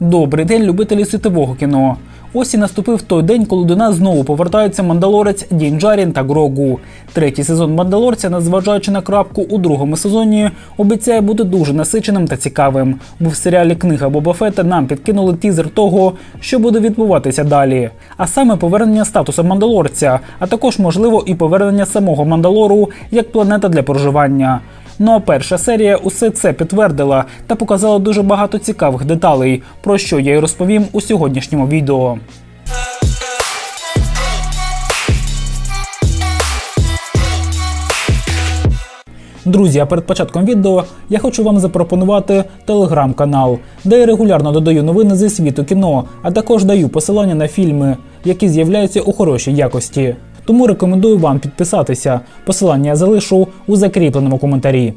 Добрий день, любителі світового кіно. Ось і наступив той день, коли до нас знову повертаються мандалорець Дін Джарін та Грогу. Третій сезон мандалорця, незважаючи на крапку у другому сезоні, обіцяє бути дуже насиченим та цікавим. Бо в серіалі Книга Боба Фета нам підкинули тізер того, що буде відбуватися далі. А саме повернення статусу мандалорця, а також можливо і повернення самого Мандалору як планета для проживання. Ну а перша серія усе це підтвердила та показала дуже багато цікавих деталей, про що я й розповім у сьогоднішньому відео. Друзі, а перед початком відео я хочу вам запропонувати телеграм-канал, де я регулярно додаю новини зі світу кіно, а також даю посилання на фільми, які з'являються у хорошій якості. Тому рекомендую вам підписатися. Посилання я залишу у закріпленому коментарі.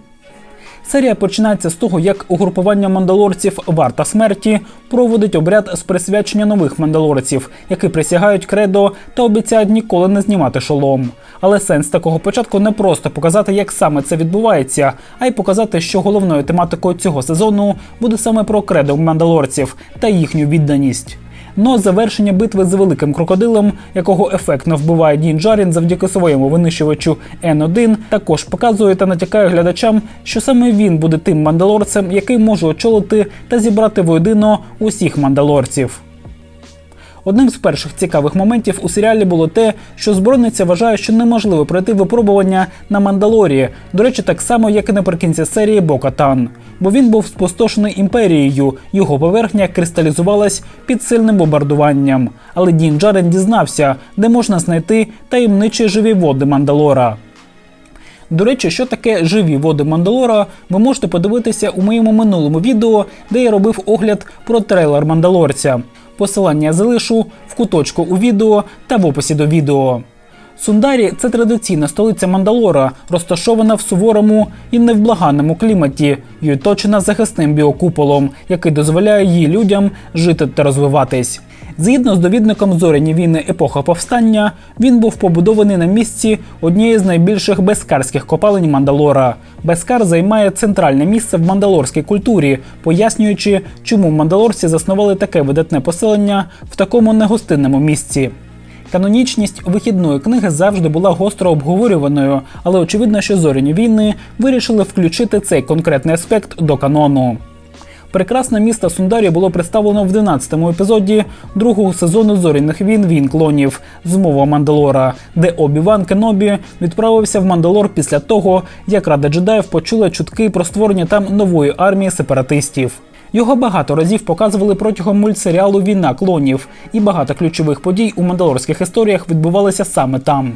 Серія починається з того, як угрупування мандалорців Варта смерті проводить обряд з присвячення нових мандалорців, які присягають кредо та обіцяють ніколи не знімати шолом. Але сенс такого початку не просто показати, як саме це відбувається, а й показати, що головною тематикою цього сезону буде саме про кредо мандалорців та їхню відданість. Но завершення битви з великим крокодилом, якого ефектно вбиває Дін Джарін завдяки своєму винищувачу N1, також показує та натякає глядачам, що саме він буде тим мандалорцем, який може очолити та зібрати воєдино усіх мандалорців. Одним з перших цікавих моментів у серіалі було те, що збройниця вважає, що неможливо пройти випробування на Мандалорі. До речі, так само, як і наприкінці серії Бокатан. Бо він був спустошений імперією, його поверхня кристалізувалась під сильним бомбардуванням. Але Дін Джарен дізнався, де можна знайти таємничі живі води Мандалора. До речі, що таке живі води Мандалора, ви можете подивитися у моєму минулому відео, де я робив огляд про трейлер Мандалорця. Посилання залишу в куточку у відео та в описі до відео. Сундарі це традиційна столиця Мандалора, розташована в суворому і невблаганному кліматі і оточена захисним біокуполом, який дозволяє її людям жити та розвиватись. Згідно з довідником зоряні війни епоха повстання, він був побудований на місці однієї з найбільших безкарських копалень Мандалора. Бескар займає центральне місце в мандалорській культурі, пояснюючи, чому мандалорці заснували таке видатне поселення в такому негостинному місці. Канонічність вихідної книги завжди була гостро обговорюваною, але очевидно, що зоряні війни вирішили включити цей конкретний аспект до канону. Прекрасне місто Сундарі було представлено в 12-му епізоді другого сезону зоряних війн Він клонів Змова Мандалора, де Обі-Ван Кенобі відправився в Мандалор після того, як Рада джедаїв почула чутки про створення там нової армії сепаратистів. Його багато разів показували протягом мультсеріалу Війна клонів, і багато ключових подій у мандалорських історіях відбувалися саме там.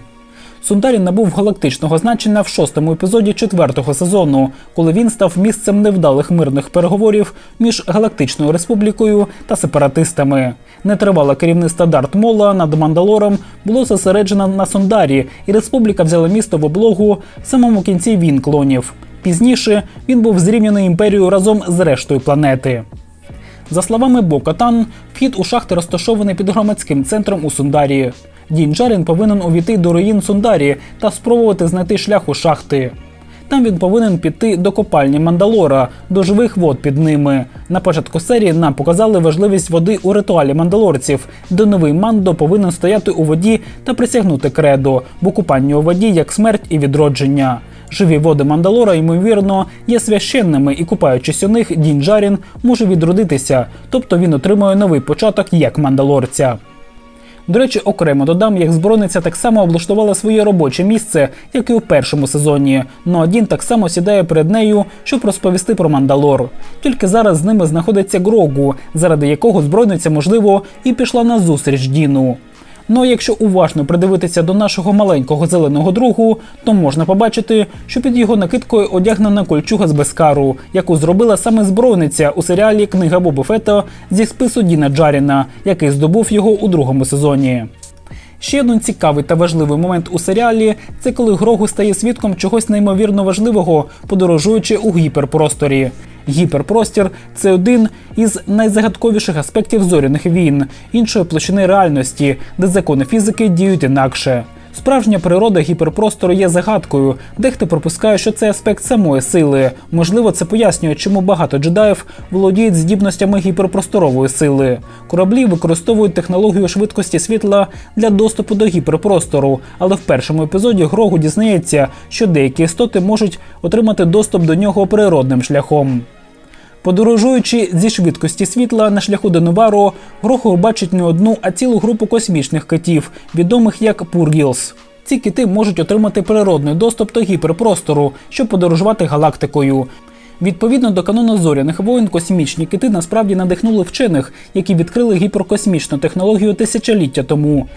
Сундарі набув галактичного значення в шостому епізоді четвертого сезону, коли він став місцем невдалих мирних переговорів між Галактичною Республікою та сепаратистами. Нетривале керівництво Дарт Мола над Мандалором було зосереджено на Сундарі, і республіка взяла місто в облогу в самому кінці він клонів. Пізніше він був зрівняний імперією разом з рештою планети. За словами Бокатан, вхід у шахти розташований під громадським центром у Сундарі. Дін Джарін повинен увійти до руїн Сундарі та спробувати знайти шлях у шахти. Там він повинен піти до копальні Мандалора, до живих вод під ними. На початку серії нам показали важливість води у ритуалі мандалорців, де новий мандо повинен стояти у воді та присягнути кредо, бо купання у воді як смерть і відродження. Живі води Мандалора, ймовірно, є священними, і купаючись у них, Дін Джарін може відродитися, тобто він отримує новий початок як мандалорця. До речі, окремо додам, як збройниця так само облаштувала своє робоче місце, як і у першому сезоні. Ну а Дін так само сідає перед нею, щоб розповісти про Мандалор. Тільки зараз з ними знаходиться Грогу, заради якого збройниця, можливо, і пішла на зустріч Діну. Ну а якщо уважно придивитися до нашого маленького зеленого другу, то можна побачити, що під його накидкою одягнена кольчуга з Бескару, яку зробила саме збройниця у серіалі Книга Боба Фета зі спису Діна Джаріна, який здобув його у другому сезоні. Ще один цікавий та важливий момент у серіалі це коли Грогу стає свідком чогось неймовірно важливого, подорожуючи у гіперпросторі. Гіперпростір це один із найзагадковіших аспектів зоряних війн, іншої площини реальності, де закони фізики діють інакше. Справжня природа гіперпростору є загадкою. Дехто пропускає, що це аспект самої сили. Можливо, це пояснює, чому багато джедаїв володіють здібностями гіперпросторової сили. Кораблі використовують технологію швидкості світла для доступу до гіперпростору, але в першому епізоді Грогу дізнається, що деякі істоти можуть отримати доступ до нього природним шляхом. Подорожуючи зі швидкості світла на шляху до Новаро, Грохор бачить не одну, а цілу групу космічних китів, відомих як Пургілс. Ці кити можуть отримати природний доступ до гіперпростору, щоб подорожувати галактикою. Відповідно до канону зоряних воїн, космічні кити насправді надихнули вчених, які відкрили гіперкосмічну технологію тисячоліття тому.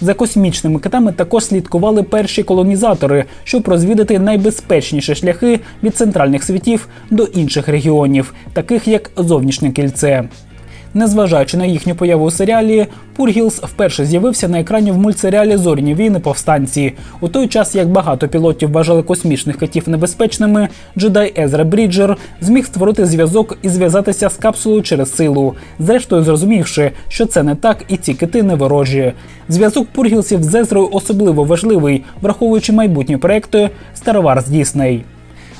За космічними китами також слідкували перші колонізатори, щоб розвідати найбезпечніші шляхи від центральних світів до інших регіонів, таких як зовнішнє кільце. Незважаючи на їхню появу у серіалі, Пургілс вперше з'явився на екрані в мультсеріалі Зоряні війни повстанці. У той час, як багато пілотів вважали космічних китів небезпечними, джедай Езра Бріджер зміг створити зв'язок і зв'язатися з капсулою через силу, зрештою зрозумівши, що це не так, і ці кити не ворожі. Зв'язок Пургілсів з Езрою особливо важливий, враховуючи майбутні проекти Star Wars Disney.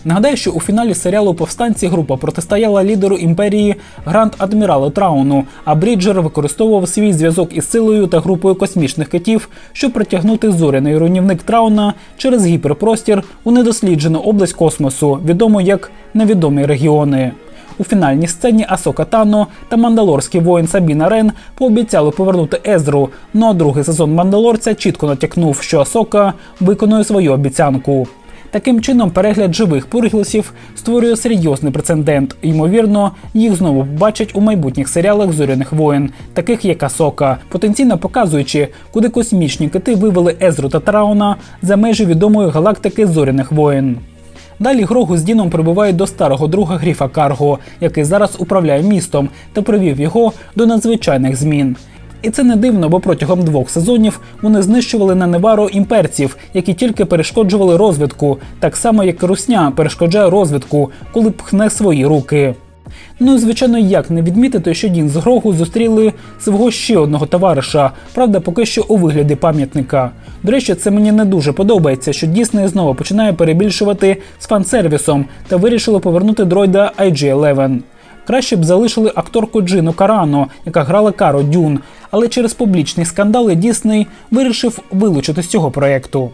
Нагадаю, що у фіналі серіалу повстанці група протистояла лідеру імперії Гранд Адміралу Трауну, а Бріджер використовував свій зв'язок із силою та групою космічних китів, щоб притягнути зоряний руйнівник Трауна через гіперпростір у недосліджену область космосу, відому як невідомі регіони. У фінальній сцені Асока Тано та мандалорський воїн Сабіна Рен пообіцяли повернути Езру. Ну а другий сезон мандалорця чітко натякнув, що Асока виконує свою обіцянку. Таким чином, перегляд живих пургілсів створює серйозний прецедент. Ймовірно, їх знову побачать у майбутніх серіалах зоряних воїн, таких як Асока, потенційно показуючи, куди космічні кити вивели Езру та Трауна за межі відомої галактики зоряних воїн. Далі Грогу з Діном прибувають до старого друга Гріфа Карго, який зараз управляє містом та привів його до надзвичайних змін. І це не дивно, бо протягом двох сезонів вони знищували на Неваро імперців, які тільки перешкоджували розвитку, так само як Русня перешкоджає розвитку, коли пхне свої руки. Ну і звичайно, як не відмітити, що Дін з Грогу зустріли свого ще одного товариша, правда, поки що у вигляді пам'ятника. До речі, це мені не дуже подобається, що Дісней знову починає перебільшувати з фан-сервісом та вирішило повернути дроїда IG-11. Краще б залишили акторку Джину Карано, яка грала Каро Дюн, але через публічні скандали Дісней вирішив вилучити з цього проєкту.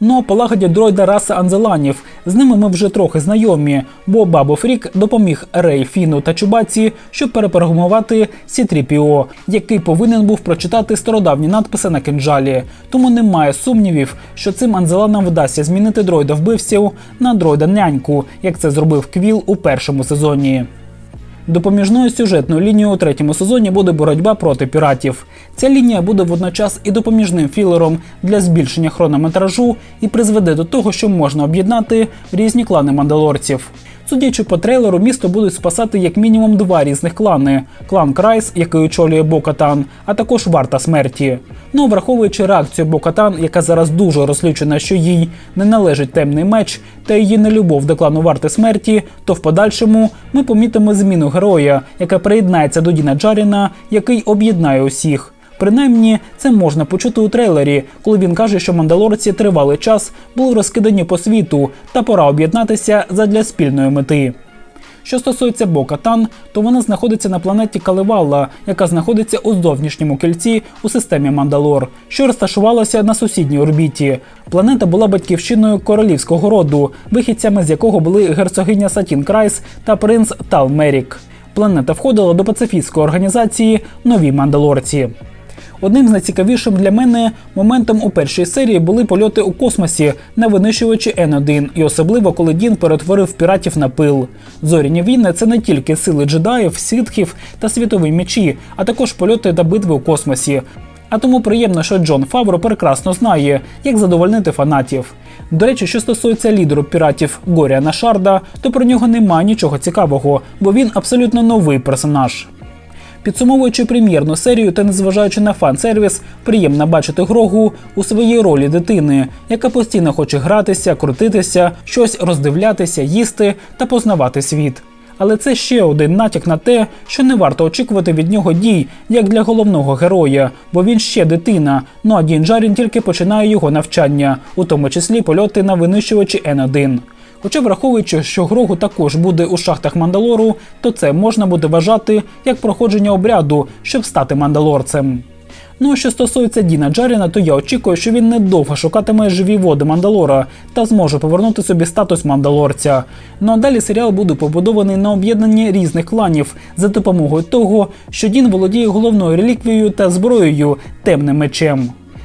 Ну а полагодять дроїда раса Анзеланів. З ними ми вже трохи знайомі, бо Бабо Фрік допоміг Рей, Фіну та Чубаці, щоб перепрограмувати C-3PO, який повинен був прочитати стародавні надписи на кинджалі. Тому немає сумнівів, що цим Анзеланам вдасться змінити дроїда вбивців на дроїда няньку, як це зробив Квіл у першому сезоні. Допоміжною сюжетною лінією у третьому сезоні буде боротьба проти піратів. Ця лінія буде водночас і допоміжним філером для збільшення хронометражу і призведе до того, що можна об'єднати різні клани мандалорців. Судячи по трейлеру, місто будуть спасати як мінімум два різних клани: клан Крайс, який очолює Бокатан, а також варта смерті. Ну враховуючи реакцію Бокатан, яка зараз дуже розлючена, що їй не належить темний меч, та її нелюбов до клану варти смерті, то в подальшому ми помітимо зміну героя, яка приєднається до Діна Джаріна, який об'єднає усіх. Принаймні, це можна почути у трейлері, коли він каже, що мандалорці тривалий час були розкидані по світу, та пора об'єднатися задля спільної мети. Що стосується Бокатан, то вона знаходиться на планеті Каливалла, яка знаходиться у зовнішньому кільці у системі Мандалор, що розташувалася на сусідній орбіті. Планета була батьківщиною королівського роду, вихідцями з якого були герцогиня Сатін Крайс та принц Тал Мерік. Планета входила до пацифістської організації Нові Мандалорці. Одним з найцікавішим для мене моментом у першій серії були польоти у космосі на винищувачі Н1, і особливо коли Дін перетворив піратів на пил. Зоряні війни це не тільки сили джедаїв, ситхів та світові мечі, а також польоти та битви у космосі. А тому приємно, що Джон Фавро прекрасно знає, як задовольнити фанатів. До речі, що стосується лідеру піратів Горіана Шарда, то про нього немає нічого цікавого, бо він абсолютно новий персонаж. Підсумовуючи прем'єрну серію та незважаючи на фан-сервіс, приємно бачити Грогу у своїй ролі дитини, яка постійно хоче гратися, крутитися, щось роздивлятися, їсти та познавати світ. Але це ще один натяк на те, що не варто очікувати від нього дій, як для головного героя, бо він ще дитина. Ну а Дін Джарін тільки починає його навчання, у тому числі польоти на винищувачі Н1. Хоча, враховуючи, що Грогу також буде у шахтах Мандалору, то це можна буде вважати як проходження обряду, щоб стати мандалорцем. Ну а що стосується Діна Джаріна, то я очікую, що він недовго шукатиме живі води Мандалора та зможе повернути собі статус мандалорця. Ну а далі серіал буде побудований на об'єднанні різних кланів за допомогою того, що Дін володіє головною реліквією та зброєю темним мечем.